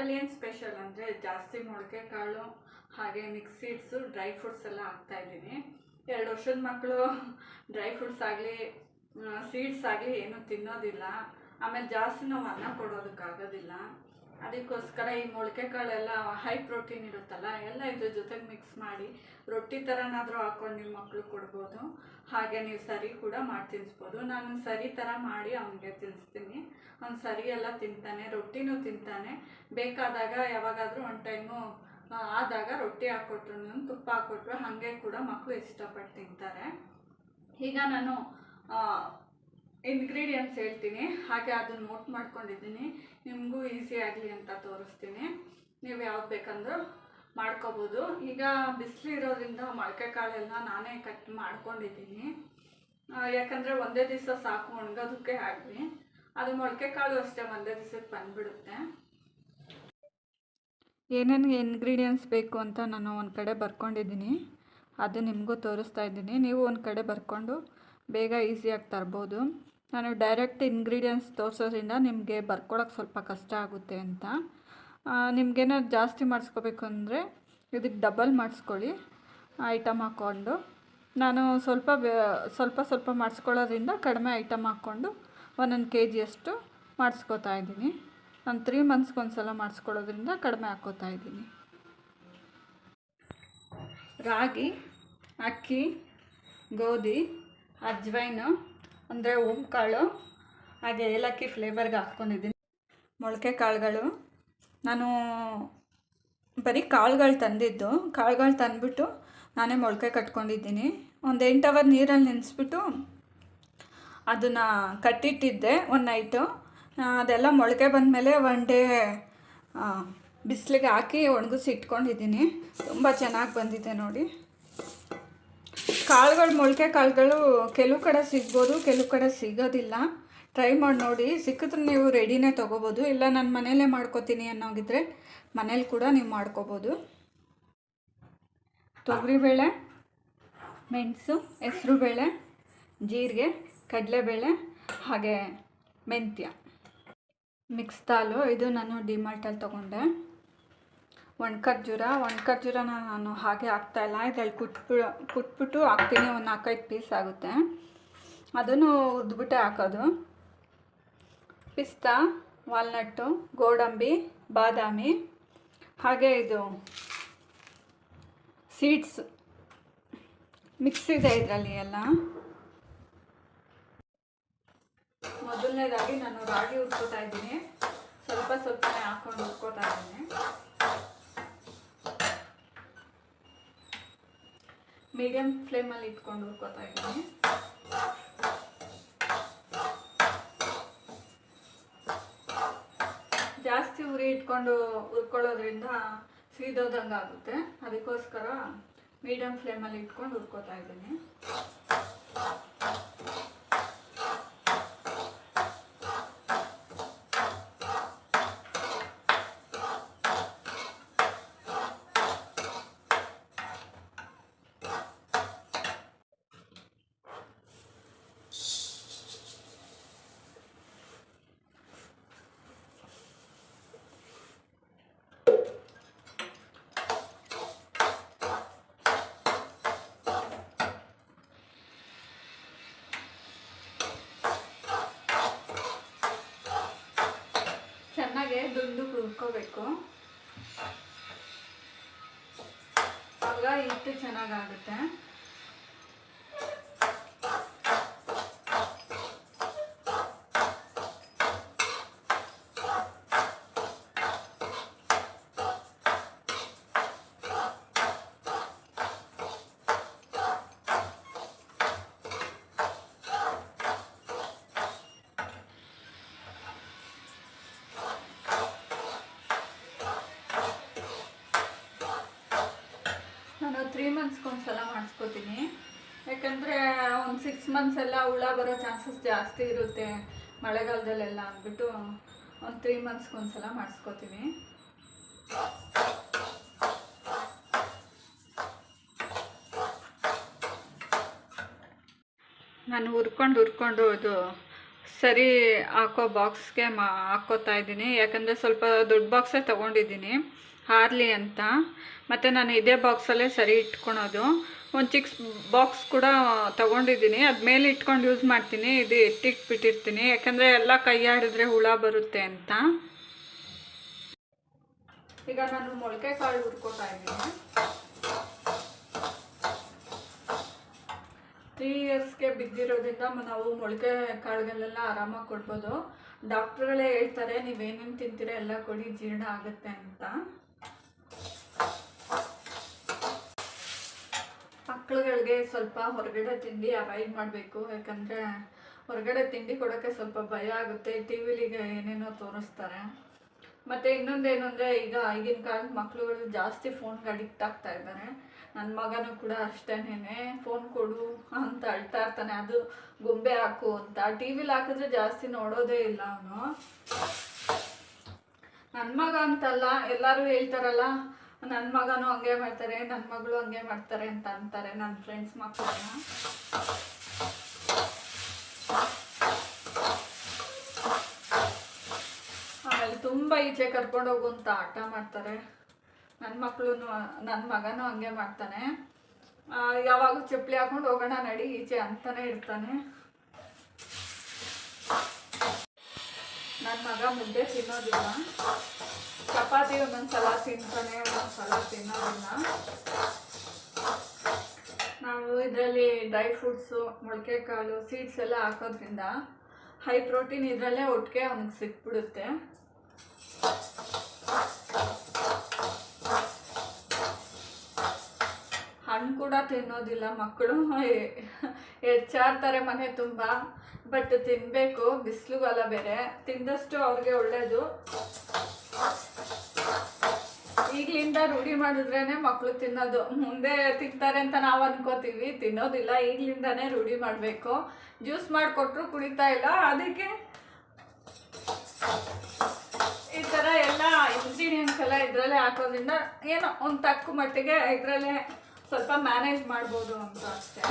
ಅದರಲ್ಲಿ ಏನು ಸ್ಪೆಷಲ್ ಅಂದರೆ ಜಾಸ್ತಿ ಮೊಳಕೆ ಕಾಳು, ಹಾಗೆ ಮಿಕ್ಸ್ ಸೀಡ್ಸು ಡ್ರೈ ಫ್ರೂಟ್ಸ್ ಎಲ್ಲ ಹಾಕ್ತಾ ಇದ್ದೀನಿ. ಎರಡು ವರ್ಷದ ಮಕ್ಕಳು ಡ್ರೈ ಫ್ರೂಟ್ಸ್ ಆಗಲಿ ಸೀಡ್ಸ್ ಆಗಲಿ ಏನೂ ತಿನ್ನೋದಿಲ್ಲ. ಆಮೇಲೆ ಜಾಸ್ತಿ ನಾವು ಅನ್ನ ಕೊಡೋದಕ್ಕಾಗೋದಿಲ್ಲ. ಅದಕ್ಕೋಸ್ಕರ ಈ ಮೊಳಕೆ ಕಾಳೆಲ್ಲ ಹೈ ಪ್ರೋಟೀನ್ ಇರುತ್ತಲ್ಲ, ಎಲ್ಲ ಇದ್ರ ಜೊತೆಗೆ ಮಿಕ್ಸ್ ಮಾಡಿ ರೊಟ್ಟಿ ಥರನಾದರೂ ಹಾಕೊಂಡು ನಿಮ್ಮ ಮಕ್ಕಳು ಕೊಡ್ಬೋದು. ಹಾಗೆ ನೀವು ಸರಿ ಕೂಡ ಮಾಡಿ ತಿನ್ನಿಸ್ಬೋದು ನಾನು ಸರಿ ಥರ ಮಾಡಿ ಅವನಿಗೆ ತಿನ್ನಿಸ್ತೀನಿ ಅವ್ನು ಸರಿ ಎಲ್ಲ ತಿಂತಾನೆ, ರೊಟ್ಟಿನೂ ತಿಂತಾನೆ. ಬೇಕಾದಾಗ ಯಾವಾಗಾದರೂ ಒಂದು ಟೈಮು ಆದಾಗ ರೊಟ್ಟಿ ಹಾಕ್ಕೊಟ್ರು ತುಪ್ಪ ಹಾಕ್ಕೊಟ್ರು ಹಾಗೆ ಕೂಡ ಮಕ್ಕಳು ಇಷ್ಟಪಟ್ಟು ತಿಂತಾರೆ. ಈಗ ನಾನು ಇಂಗ್ರೀಡಿಯೆಂಟ್ಸ್ ಹೇಳ್ತೀನಿ. ಹಾಗೆ ಅದನ್ನು ನೋಟ್ ಮಾಡ್ಕೊಂಡಿದ್ದೀನಿ. ನಿಮಗೂ ಈಸಿ ಆಗಲಿ ಅಂತ ತೋರಿಸ್ತೀನಿ. ನೀವು ಯಾವ್ದು ಬೇಕಂದ್ರೂ ಮಾಡ್ಕೋಬೋದು. ಈಗ ಬಿಸಿಲು ಇರೋದ್ರಿಂದ ಮೊಳಕೆ ಕಾಳೆಲ್ಲ ನಾನೇ ಕಟ್ ಮಾಡ್ಕೊಂಡಿದ್ದೀನಿ. ಯಾಕಂದರೆ ಒಂದೇ ದಿವಸ ಸಾಕು ಒಣಗೋದಕ್ಕೆ ಆಗಲಿ. ಅದು ಮೊಳಕೆ ಕಾಳು ಅಷ್ಟೇ ಒಂದೇ ದಿವ್ಸಕ್ಕೆ ಬಂದುಬಿಡುತ್ತೆ. ಏನೇನು ಇಂಗ್ರೀಡಿಯೆಂಟ್ಸ್ ಬೇಕು ಅಂತ ನಾನು ಒಂದು ಕಡೆ ಬರ್ಕೊಂಡಿದ್ದೀನಿ. ಅದು ನಿಮಗೂ ತೋರಿಸ್ತಾ ಇದ್ದೀನಿ. ನೀವು ಒಂದು ಕಡೆ ಬರ್ಕೊಂಡು ಬೇಗ ಈಸಿಯಾಗಿ ತರ್ಬೋದು. ನಾನು ಡೈರೆಕ್ಟ್ ಇಂಗ್ರೀಡಿಯೆಂಟ್ಸ್ ತೋರಿಸೋದ್ರಿಂದ ನಿಮಗೆ ಬರ್ಕೊಳಕ್ಕೆ ಸ್ವಲ್ಪ ಕಷ್ಟ ಆಗುತ್ತೆ ಅಂತ. ನಿಮ್ಗೇನಾದ್ರು ಜಾಸ್ತಿ ಮಾಡಿಸ್ಕೋಬೇಕು ಅಂದರೆ ಇದಕ್ಕೆ ಡಬಲ್ ಮಾಡಿಸ್ಕೊಳ್ಳಿ. ಐಟಮ್ ಹಾಕ್ಕೊಂಡು. ನಾನು ಸ್ವಲ್ಪ ಸ್ವಲ್ಪ ಸ್ವಲ್ಪ ಮಾಡಿಸ್ಕೊಳ್ಳೋದ್ರಿಂದ ಕಡಿಮೆ ಐಟಮ್ ಹಾಕ್ಕೊಂಡು ಒಂದೊಂದು ಕೆ ಜಿಯಷ್ಟು ಮಾಡಿಸ್ಕೋತಾ ಇದ್ದೀನಿ. ನಾನು ತ್ರೀ ಮಂತ್ಸ್ಗೆ ಒಂದು ಸಲ ಮಾಡಿಸ್ಕೊಳ್ಳೋದ್ರಿಂದ ಕಡಿಮೆ ಹಾಕ್ಕೋತಾ ಇದ್ದೀನಿ. ರಾಗಿ, ಅಕ್ಕಿ, ಗೋಧಿ ಅಜ್ವೈನು, ಅಂದರೆ ಕಾಳು ಹಾಗೆ ಏಲಕ್ಕಿ ಫ್ಲೇವರ್ಗೆ ಹಾಕ್ಕೊಂಡಿದ್ದೀನಿ. ಮೊಳಕೆ ಕಾಳುಗಳು. ನಾನು ಬರೀ ಕಾಳುಗಳು ತಂದಿದ್ದು. ಕಾಳುಗಳು ತಂದುಬಿಟ್ಟು ನಾನೇ ಮೊಳಕೆ ಕಟ್ಕೊಂಡಿದ್ದೀನಿ. ಒಂದು ಎಂಟು ಅವರ್ ನೀರಲ್ಲಿ ನೆನೆಸ್ಬಿಟ್ಟು ಅದನ್ನು ಕಟ್ಟಿಟ್ಟಿದ್ದೆ ಒಂದು ನೈಟು ಅದೆಲ್ಲ ಮೊಳಕೆ ಬಂದಮೇಲೆ ಒನ್ ಡೇ ಬಿಸಿಲಿಗೆ ಹಾಕಿ ಒಣಗಿಸಿ ಇಟ್ಕೊಂಡಿದ್ದೀನಿ. ತುಂಬ ಚೆನ್ನಾಗಿ ಬಂದಿದೆ ನೋಡಿ. ಕಾಳುಗಳು, ಮೊಳಕೆ ಕಾಳುಗಳು ಕೆಲವು ಕಡೆ ಸಿಗ್ಬೋದು, ಕೆಲವು ಕಡೆ ಸಿಗೋದಿಲ್ಲ. ಟ್ರೈ ಮಾಡಿ ನೋಡಿ. ಸಿಕ್ಕಿದ್ರೆ ನೀವು ರೆಡಿನೇ ತೊಗೋಬೋದು. ಇಲ್ಲ ನಾನು ಮನೇಲೇ ಮಾಡ್ಕೋತೀನಿ ಅನ್ನೋಗಿದ್ರೆ ಮನೇಲಿ ಕೂಡ ನೀವು ಮಾಡ್ಕೋಬೋದು. ತೊಗರಿಬೇಳೆ ಮೆಣಸು ಹೆಸ್ರುಬೇಳೆ ಜೀರಿಗೆ ಕಡಲೆಬೇಳೆ ಹಾಗೆ ಮೆಂತ್ಯ. ಮಿಕ್ಸ್ ದಾಲು. ಇದು ನಾನು ಡಿಮಾರ್ಟಲ್ಲಿ ತೊಗೊಂಡೆ. ಒಣ ಖರ್ಜೂರ ಒಣ ಖರ್ಜೂರನ ನಾನು ಹಾಗೆ ಹಾಕ್ತಾಯಿಲ್ಲ ಇದರಲ್ಲಿ ಕುಟ್ಬಿ ಕುಟ್ಬಿಟ್ಟು ಹಾಕ್ತೀನಿ. ಒಂದು ನಾಲ್ಕೈದು ಪೀಸ್ ಆಗುತ್ತೆ. ಅದನ್ನು ಉದ್ಬಿಟ್ಟೆ ಹಾಕೋದು. ಪಿಸ್ತಾ, ವಾಲ್ನಟ್ಟು, ಗೋಡಂಬಿ, ಬಾದಾಮಿ, ಹಾಗೆ ಇದು ಸೀಡ್ಸ್. ಮಿಕ್ಸ್ ಇದೆ ಇದರಲ್ಲಿ ಎಲ್ಲ. ಮೊದಲನೇದಾಗಿ ನಾನು ರಾಗಿ ಉಟ್ಕೋತಾ ಇದ್ದೀನಿ. ಸ್ವಲ್ಪ ಸ್ವಲ್ಪನೇ ಹಾಕೊಂಡು ಉಟ್ಕೋತಾ ಇದ್ದೀನಿ. ಮೀಡಿಯಮ್ ಫ್ಲೇಮಲ್ಲಿ ಇಟ್ಕೊಂಡು ಹುರ್ಕೋತಾ ಇದ್ದೀನಿ. ಜಾಸ್ತಿ ಉರಿ ಇಟ್ಕೊಂಡು ಹುರ್ಕೊಳ್ಳೋದ್ರಿಂದ ಸೀದೋದಂಗೆ ಆಗುತ್ತೆ. ಅದಕ್ಕೋಸ್ಕರ ಮೀಡಿಯಮ್ ಫ್ಲೇಮಲ್ಲಿ ಇಟ್ಕೊಂಡು ಹುರ್ಕೋತಾ ಇದ್ದೀನಿ ಚೆನ್ನಾಗಿ ಹುರ್ಕೋಬೇಕು. ಆಗ ಹಿಟ್ಟು ಚೆನ್ನಾಗಾಗುತ್ತೆ. ತ್ರೀ ಮಂತ್ಸ್ಗೆ ಒಂದು ಸಲ ಮಾಡಿಸ್ಕೋತೀನಿ. ಯಾಕಂದರೆ ಒಂದು ಸಿಕ್ಸ್ ಮಂತ್ಸ್ ಎಲ್ಲ ಹುಳ ಬರೋ ಚಾನ್ಸಸ್ ಜಾಸ್ತಿ ಇರುತ್ತೆ ಮಳೆಗಾಲದಲ್ಲೆಲ್ಲ ಅಂದ್ಬಿಟ್ಟು. ಒಂದು ತ್ರೀ ಮಂತ್ಸ್ಗೊಂದು ಸಲ ಮಾಡಿಸ್ಕೋತೀನಿ. ನಾನು ಹುರ್ಕೊಂಡು ಹುರ್ಕೊಂಡು ಇದು ಸರಿ ಹಾಕೋ ಬಾಕ್ಸ್ಗೆ ಮಾ ಹಾಕ್ಕೋತಾ ಇದ್ದೀನಿ. ಯಾಕಂದರೆ ಸ್ವಲ್ಪ ದೊಡ್ಡ ಬಾಕ್ಸೇ ತೊಗೊಂಡಿದ್ದೀನಿ. ಹಾರಲಿ ಅಂತ. ಮತ್ತು ನಾನು ಇದೇ ಬಾಕ್ಸಲ್ಲೇ ಸರಿ ಇಟ್ಕೊಳೋದು. ಒಂದು ಚಿಕ್ಸ್ ಬಾಕ್ಸ್ ಕೂಡ ತೊಗೊಂಡಿದ್ದೀನಿ. ಅದು ಮೇಲೆ ಇಟ್ಕೊಂಡು ಯೂಸ್ ಮಾಡ್ತೀನಿ. ಇದು ಎತ್ತಿಟ್ಬಿಟ್ಟಿರ್ತೀನಿ ಯಾಕಂದರೆ ಎಲ್ಲ ಕೈ ಆಡಿದ್ರೆ ಹುಳ ಬರುತ್ತೆ ಅಂತ. ಈಗ ನಾನು ಮೊಳಕೆ ಕಾಳು ಹುರ್ಕೋತಾ ಇದ್ದೀನಿ. ತ್ರೀ ಇಯರ್ಸ್ಗೆ ಬಿದ್ದಿರೋದ್ರಿಂದ ನಾವು ಮೊಳಕೆ ಕಾಳುಗಳೆಲ್ಲ ಆರಾಮಾಗಿ ಕೊಡ್ಬೋದು. ಡಾಕ್ಟ್ರುಗಳೇ ಹೇಳ್ತಾರೆ ನೀವೇನೇನು ತಿಂತೀರ ಎಲ್ಲ ಕೊಡಿ, ಜೀರ್ಣ ಆಗುತ್ತೆ ಅಂತ. ಮಕ್ಳುಗಳಿಗೆ ಸ್ವಲ್ಪ ಹೊರಗಡೆ ತಿಂಡಿ ಅವಾಯ್ಡ್ ಮಾಡಬೇಕು. ಯಾಕಂದರೆ ಹೊರಗಡೆ ತಿಂಡಿ ಕೊಡೋಕ್ಕೆ ಸ್ವಲ್ಪ ಭಯ ಆಗುತ್ತೆ. ಟಿ ವಿಲಿಗ ಏನೇನೋ ತೋರಿಸ್ತಾರೆ. ಮತ್ತು ಇನ್ನೊಂದೇನು ಅಂದರೆ ಈಗ ಈಗಿನ ಕಾಲದ ಮಕ್ಕಳುಗಳು ಜಾಸ್ತಿ ಫೋನ್ಗೆ ಅಡಿಕ್ಟ್ ಆಗ್ತಾ ಇದ್ದಾರೆ. ನನ್ನ ಮಗನೂ ಕೂಡ ಅಷ್ಟೇನೆ ಫೋನ್ ಕೊಡು ಅಂತ ಅಳ್ತಾ ಇರ್ತಾನೆ. ಅದು ಗೊಂಬೆ ಹಾಕು ಅಂತ. ಟಿ ವಿಲಿ ಹಾಕಿದ್ರೆ ಜಾಸ್ತಿ ನೋಡೋದೇ ಇಲ್ಲ ಅವನು. ನನ್ನ ಮಗ ಅಂತಲ್ಲ, ಎಲ್ಲರೂ ಹೇಳ್ತಾರಲ್ಲ ನನ್ನ ಮಗನೂ ಹಂಗೆ ಮಾಡ್ತಾರೆ ನನ್ನ ಮಗಳು ಹಂಗೆ ಮಾಡ್ತಾರೆ ಅಂತ ಅಂತಾರೆ ನನ್ನ ಫ್ರೆಂಡ್ಸ್ ಮಕ್ಕಳನ್ನ. ಆಮೇಲೆ ತುಂಬ ಈಚೆ ಕರ್ಕೊಂಡು ಹೋಗು ಅಂತ ಆಟ ಮಾಡ್ತಾರೆ. ನನ್ನ ಮಕ್ಕಳು ನನ್ನ ಮಗನೂ ಹಂಗೆ ಮಾಡ್ತಾನೆ. ಯಾವಾಗ ಚಪ್ಪಲಿ ಹಾಕೊಂಡು ಹೋಗೋಣ ನಡಿ, ಈಚೆ ಅಂತಾನೆ ಇರ್ತಾನೆ. ನನ್ನ ಮಗ ಮುದ್ದೆ ತಿನ್ನೋದಿಲ್ಲ. ಚಪಾತಿ ಒಂದೊಂದ್ಸಲ ತಿಂತಾನೆ, ಒಂದೊಂದ್ಸಲ ತಿನ್ನೋದಿಲ್ಲ. ನಾವು ಇದರಲ್ಲಿ ಡ್ರೈ ಫ್ರೂಟ್ಸು ಮೊಳಕೆ ಕಾಳು ಸೀಡ್ಸ್ ಎಲ್ಲ ಹಾಕೋದ್ರಿಂದ ಹೈ ಪ್ರೋಟೀನ್ ಇದರಲ್ಲೇ ಒಟ್ಟಿಗೆ ಅವ್ನಿಗೆ ಸಿಕ್ಬಿಡುತ್ತೆ. ಹಣ್ಣು ಕೂಡ ತಿನ್ನೋದಿಲ್ಲ ಮಕ್ಕಳು ಹೆಚ್ಚಾಡ್ತಾರೆ ಮನೆ ತುಂಬ ಬಟ್ ತಿನ್ನಬೇಕು ಬಿಸಿಲುಗಾಲ ಬೇರೆ. ತಿಂದಷ್ಟು ಅವ್ರಿಗೆ ಒಳ್ಳೆಯದು ಈಗಲಿಂದ ರೂಢಿ ಮಾಡಿದ್ರೇನೆ ಮಕ್ಕಳು ತಿನ್ನೋದು. ಮುಂದೆ ತಿಂತಾರೆ ಅಂತ ನಾವು ಅನ್ಕೋತೀವಿ, ತಿನ್ನೋದಿಲ್ಲ, ಈಗಲಿಂದಾನೇ ರೂಢಿ ಮಾಡಬೇಕು. ಜ್ಯೂಸ್ ಮಾಡಿಕೊಟ್ರು ಕುಡಿತಾ ಇಲ್ಲ, ಅದಕ್ಕೆ ಈ ಥರ ಎಲ್ಲ ಇಂಗ್ರೀಡಿಯೆಂಟ್ಸ್ ಎಲ್ಲ ಇದರಲ್ಲೇ ಹಾಕೋದ್ರಿಂದ ಏನೋ ಒಂದು ತಕ್ಕ ಮಟ್ಟಿಗೆ ಇದರಲ್ಲೇ ಸ್ವಲ್ಪ ಮ್ಯಾನೇಜ್ ಮಾಡ್ಬೋದು ಅಂತ ಅಷ್ಟೇ.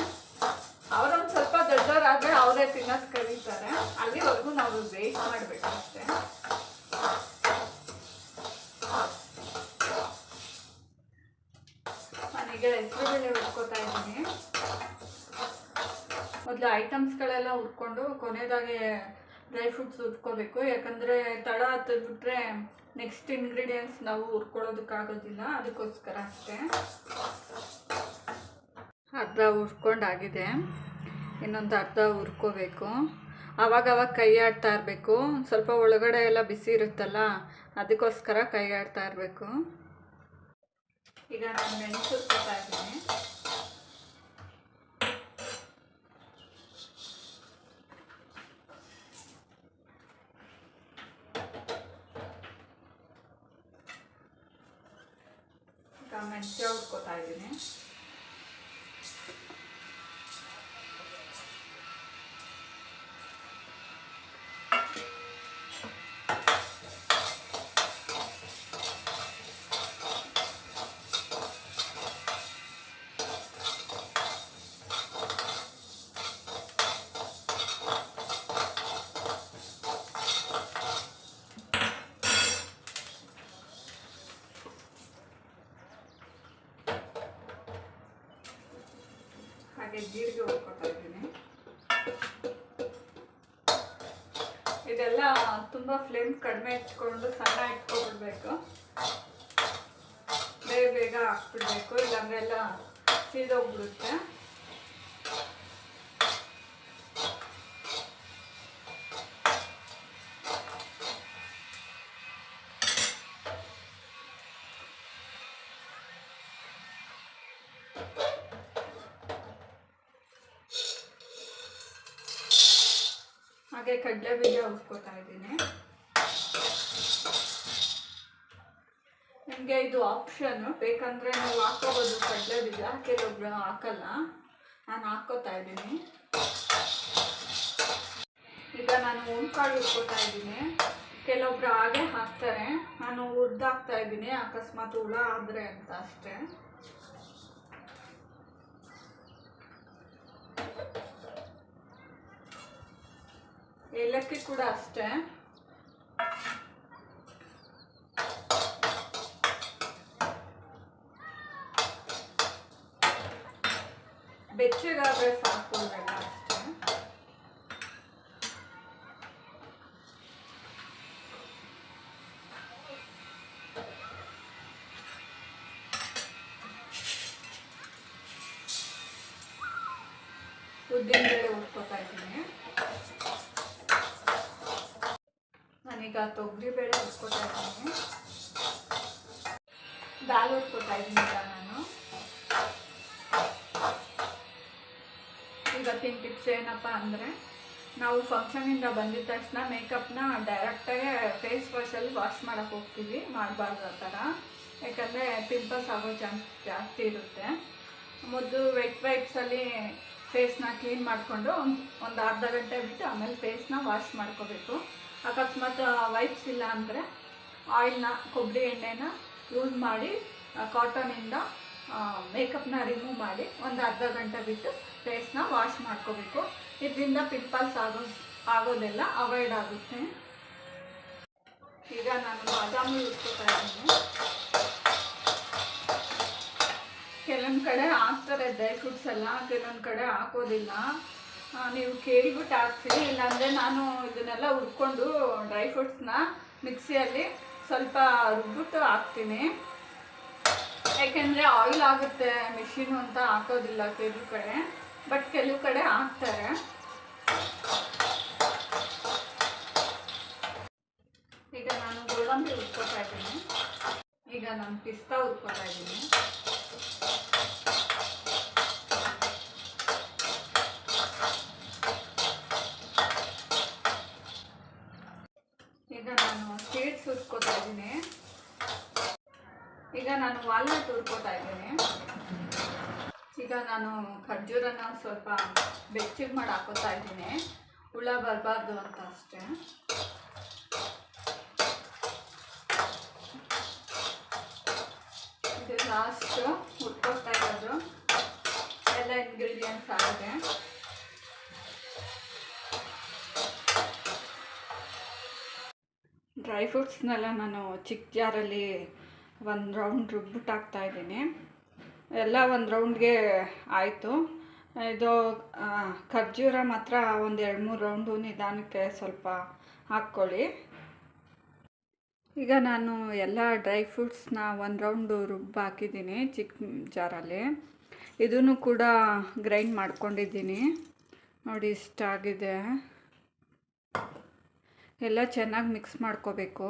ಅವರೊಂದು ಸ್ವಲ್ಪ ದೊಡ್ಡವರಾದರೆ ಅವರೇ ತಿನ್ನೋದು ಕರೀತಾರೆ. ಅಲ್ಲಿವರೆಗೂ ನಾವು ವೇಟ್ ಮಾಡಬೇಕು ಅಷ್ಟೇ. ನಾನೀಗ ಹೆಸರುಬೇಳೆ ಹುಡ್ಕೋತಾ ಇದ್ದೀನಿ. ಮೊದಲು ಐಟಮ್ಸ್ಗಳೆಲ್ಲ ಹುಡ್ಕೊಂಡು ಕೊನೆಯದಾಗೆ ಡ್ರೈ ಫ್ರೂಟ್ಸ್ ಹುರ್ಕೋಬೇಕು ಯಾಕಂದರೆ ತಳ ಹತ್ತಿದ್ಬಿಟ್ರೆ ನೆಕ್ಸ್ಟ್ ಇಂಗ್ರೀಡಿಯೆಂಟ್ಸ್ ನಾವು ಹುರ್ಕೊಳ್ಳೋದಕ್ಕಾಗೋದಿಲ್ಲ ಅದಕ್ಕೋಸ್ಕರ ಅಷ್ಟೇ. ಅರ್ಧ ಉರ್ಕೊಂಡಾಗಿದೆ ಇನ್ನೊಂದು ಅರ್ಧ ಹುರ್ಕೋಬೇಕು. ಆವಾಗವಾಗ ಕೈ ಆಡ್ತಾ ಇರಬೇಕು. ಸ್ವಲ್ಪ ಒಳಗಡೆ ಎಲ್ಲ ಬಿಸಿ ಇರುತ್ತಲ್ಲ, ಅದಕ್ಕೋಸ್ಕರ ಕೈ ಆಡ್ತಾ ಇರಬೇಕು. ಈಗ ನಾನು ಮೆಣಸು ಹುರ್ಕೋತಾ ಇದ್ದೀನಿ ಮೆಣಸೆ ಹುರ್ಕೋತಾ ಇದ್ದೀನಿ. ಹಾಗೆ ಜೀರಿಗೆ ಹುರ್ಕೊತಾ ಇದ್ದೀನಿ. ಇದೆಲ್ಲ ತುಂಬ ಫ್ಲೇಮ್ ಕಡಿಮೆ ಇಟ್ಕೊಂಡು ಸಣ್ಣ ಇಟ್ಕೊಬಿಡ್ಬೇಕು. ಬೇಗ ಬೇಗ ಹಾಕ್ಬಿಡ್ಬೇಕು, ಇಲ್ಲಾಂದ್ರೆ ಎಲ್ಲ ಸೀದೋಗ್ಬಿಡುತ್ತೆ. ಹಾಗೆ ಕಡಲೆ ಬೀಜ ಉಸ್ಕೋತಾ ಇದ್ದೀನಿ. ನಿಮಗೆ ಇದು ಆಪ್ಷನ್ ಬೇಕಂದ್ರೆ ನೀವು ಹಾಕೋಬೋದು ಕಡಲೆ ಬೀಜ. ಕೆಲವೊಬ್ರು ಹಾಕಲ್ಲ. ನಾನು ಹಾಕೋತಾ ಇದ್ದೀನಿ. ಈಗ ನಾನು ಹುಣ್ಕಾಳು ಹುರ್ಕೋತಾ ಇದ್ದೀನಿ. ಕೆಲವೊಬ್ರು ಹಾಗೆ ಹಾಕ್ತಾರೆ. ನಾನು ಹುರ್ದಾಕ್ತಾ ಇದ್ದೀನಿ. ಅಕಸ್ಮಾತ್ ಹುಳ ಆದರೆ ಅಂತ ಅಷ್ಟೇ. ಏಲಕ್ಕಿ ಕೂಡ ಅಷ್ಟೇ. ಬೆಚ್ಚಗಾದ್ರೆ ಸಾಕು ಇವೆಲ್ಲ ಅಷ್ಟೇ. ದಾಲ್ ಹುರ್ಕೋತಾ ಇದ್ದೀನಿ ನಾನು. ಇವತ್ತಿನ ಟಿಪ್ಸ್ ಏನಪ್ಪ ಅಂದರೆ, ನಾವು ಫಂಕ್ಷನಿಂದ ಬಂದಿದ ತಕ್ಷಣ ಮೇಕಪ್ನ ಡೈರೆಕ್ಟಾಗಿ ಫೇಸ್ ವಾಶಲ್ಲಿ ವಾಶ್ ಮಾಡೋಕ್ಕೆ ಹೋಗ್ತೀವಿ, ಮಾಡಬಾರ್ದು ಆ ಥರ. ಯಾಕಂದರೆ ಪಿಂಪಲ್ಸ್ ಆಗೋ ಚಾನ್ಸ್ ಜಾಸ್ತಿ ಇರುತ್ತೆ. ಮೊದಲು ವೆಟ್ ವೈಪ್ಸಲ್ಲಿ ಫೇಸ್ನ ಕ್ಲೀನ್ ಮಾಡಿಕೊಂಡು ಒಂದು ಒಂದು ಅರ್ಧ ಗಂಟೆ ಬಿಟ್ಟು ಆಮೇಲೆ ಫೇಸ್ನ ವಾಶ್ ಮಾಡ್ಕೋಬೇಕು. ಅಕಸ್ಮಾತ್ ವೈಪ್ಸ್ ಇಲ್ಲ ಅಂದರೆ ಆಯಿಲ್ನ ಕೊಬ್ಬರಿ ಎಣ್ಣೆನ ಯೂಸ್ ಮಾಡಿ ಕಾಟನಿಂದ ಮೇಕಪ್ನ ರಿಮೂವ್ ಮಾಡಿ ಒಂದು ಅರ್ಧ ಗಂಟೆ ಬಿಟ್ಟು ಫೇಸ್ನ ವಾಶ್ ಮಾಡ್ಕೋಬೇಕು. ಇದರಿಂದ ಪಿಂಪಲ್ಸ್ ಆಗೋ, ಆಗೋದೆಲ್ಲ ಅವಾಯ್ಡ್ ಆಗುತ್ತೆ. ಈಗ ನಾನು ಬಾದಾಮಿ ಉಟ್ಕೋತಾ ಇದ್ದೀನಿ ಕೆಲವೊಂದು ಕಡೆ ಹಾಕ್ತಾರೆ ಡ್ರೈ ಫ್ರೂಟ್ಸ್ ಎಲ್ಲ, ಕೆಲವೊಂದು ಕಡೆ ಹಾಕೋದಿಲ್ಲ. ನೀವು ಕೇಳಿಬಿಟ್ಟು ಹಾಕ್ಸಿ, ಇಲ್ಲಾಂದರೆ ನಾನು ಇದನ್ನೆಲ್ಲ ಹುರ್ಕೊಂಡು ಡ್ರೈ ಫ್ರೂಟ್ಸ್ನ ಮಿಕ್ಸಿಯಲ್ಲಿ ಸ್ವಲ್ಪ ರುಬ್ಬಿಟ್ಟು ಹಾಕ್ತೀನಿ ಯಾಕೆಂದರೆ ಆಯಿಲ್ ಆಗುತ್ತೆ ಮಿಷಿನು ಅಂತ ಹಾಕೋದಿಲ್ಲ ಕೆಲವು ಕಡೆ ಬಟ್ ಕೆಲವು ಕಡೆ ಹಾಕ್ತಾರೆ. ಈಗ ನಾನು ಗೋಡಂಬಿ ಹುರ್ಕೋತಾ ಇದ್ದೀನಿ. ಈಗ ನಾನು ಪಿಸ್ತಾ ಹುರ್ಕೋತಾ ಇದ್ದೀನಿ. ಇದ್ದೀನಿ. ಈಗ ನಾನು ವಾಲ್ನಟ್ ಹುರ್ಕೋತಾ ಇದ್ದೀನಿ. ಈಗ ನಾನು ಖರ್ಜೂರನ ಸ್ವಲ್ಪ ಬೆಚ್ಚಗೆ ಮಾಡಿ ಹಾಕೋತಾ ಇದ್ದೀನಿ. ಹುಳ ಬರಬಾರ್ದು ಅಂತ ಅಷ್ಟೇ. ಇದು ಲಾಸ್ಟ್ ಹುರ್ಕೋತಾ ಇರೋದು. ಎಲ್ಲ ಇಂಗ್ರೀಡಿಯೆಂಟ್ಸ್ ಆಗಿದೆ. ಡ್ರೈ ಫ್ರೂಟ್ಸ್ನೆಲ್ಲ ನಾನು ಚಿಕ್ಕ ಜಾರಲ್ಲಿ ಒಂದು ರೌಂಡ್ ರುಬ್ಬಿಟ್ಟು ಹಾಕ್ತಾ ಇದ್ದೀನಿ. ಎಲ್ಲ ಒಂದು ರೌಂಡ್ಗೆ ಆಯಿತು. ಇದು ಖರ್ಜೂರ ಮಾತ್ರ ಒಂದು ಎರಡು ಮೂರು ರೌಂಡು ನಿಧಾನಕ್ಕೆ ಸ್ವಲ್ಪ ಹಾಕ್ಕೊಳ್ಳಿ. ಈಗ ನಾನು ಎಲ್ಲ ಡ್ರೈ ಫ್ರೂಟ್ಸ್ನ ಒಂದು ರೌಂಡು ರುಬ್ಬಿ ಹಾಕಿದ್ದೀನಿ ಚಿಕ್ಕ ಜಾರಲ್ಲಿ. ಇದನ್ನು ಕೂಡ ಗ್ರೈಂಡ್ ಮಾಡ್ಕೊಂಡಿದ್ದೀನಿ. ನೋಡಿ ಇಷ್ಟಾಗಿದೆ. ಎಲ್ಲ ಚೆನ್ನಾಗಿ ಮಿಕ್ಸ್ ಮಾಡ್ಕೋಬೇಕು.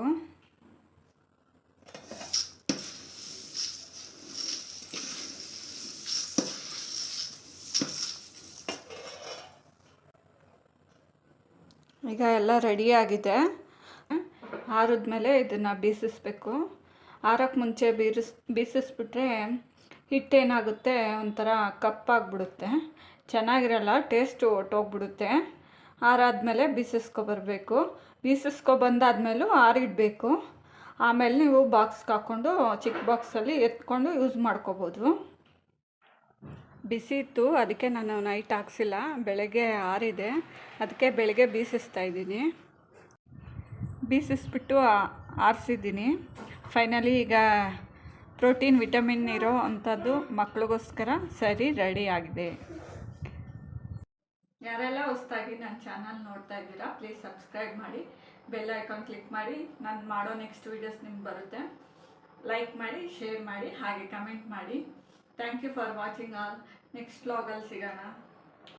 ಈಗ ಎಲ್ಲ ರೆಡಿಯಾಗಿದೆ ಆರಿದ್ಮೇಲೆ ಇದನ್ನು ಬೀಸಿಸ್ಬೇಕು. ಆರಕ್ಕೆ ಮುಂಚೆ ಬೀರಿಸ್, ಬೀಸಿಸ್ಬಿಟ್ರೆ ಹಿಟ್ಟೇನಾಗುತ್ತೆ ಒಂಥರ ಕಪ್ಪಾಗ್ಬಿಡುತ್ತೆ. ಚೆನ್ನಾಗಿರಲ್ಲ ಟೇಸ್ಟು ಹೊರ್ಟೋಗ್ಬಿಡುತ್ತೆ. ಆರಾದ್ಮೇಲೆ ಬೀಸಿಸ್ಕೊ ಬೀಸಿಸ್ಕೊಬಂದಾದ್ಮೇಲೂ ಆರಿಡಬೇಕು. ಆಮೇಲೆ ನೀವು ಬಾಕ್ಸ್ಗೆ ಹಾಕ್ಕೊಂಡು ಚಿಕ್ಕ ಬಾಕ್ಸಲ್ಲಿ ಎತ್ಕೊಂಡು ಯೂಸ್ ಮಾಡ್ಕೋಬೋದು. ಬಿಸಿ ಇತ್ತು ಅದಕ್ಕೆ ನಾನು ನೈಟ್ ಹಾಕ್ಸಿಲ್ಲ. ಬೆಳಗ್ಗೆ ಆರಿದೆ. ಅದಕ್ಕೆ ಬೆಳಗ್ಗೆ ಬೀಸಿಸ್ತಾ ಇದ್ದೀನಿ. ಬೀಸಿಸ್ಬಿಟ್ಟು ಆರಿಸಿದ್ದೀನಿ. ಫೈನಲಿ ಈಗ ಪ್ರೋಟೀನ್, ವಿಟಮಿನ್ ಇರೋ ಅಂಥದ್ದು ಮಕ್ಕಳಿಗೋಸ್ಕರ ಸರಿ ರೆಡಿ ಆಗಿದೆ. ಯಾರೆಲ್ಲ ಹೊಸದಾಗಿ ನನ್ನ ಚಾನಲ್ ನೋಡ್ತಾ ಇದ್ದೀರಾ ಪ್ಲೀಸ್ ಸಬ್ಸ್ಕ್ರೈಬ್ ಮಾಡಿ ಬೆಲ್ ಐಕಾನ್ ಕ್ಲಿಕ್ ಮಾಡಿ, ನಾನು ಮಾಡೋ ನೆಕ್ಸ್ಟ್ ವೀಡಿಯೋಸ್ ನಿಮ್ಗೆ ಬರುತ್ತೆ. ಲೈಕ್ ಮಾಡಿ ಶೇರ್ ಮಾಡಿ, ಹಾಗೆ ಕಮೆಂಟ್ ಮಾಡಿ. Thank you for watching all next ವ್ಲಾಗಲ್ಲಿ ಸಿಗೋಣ.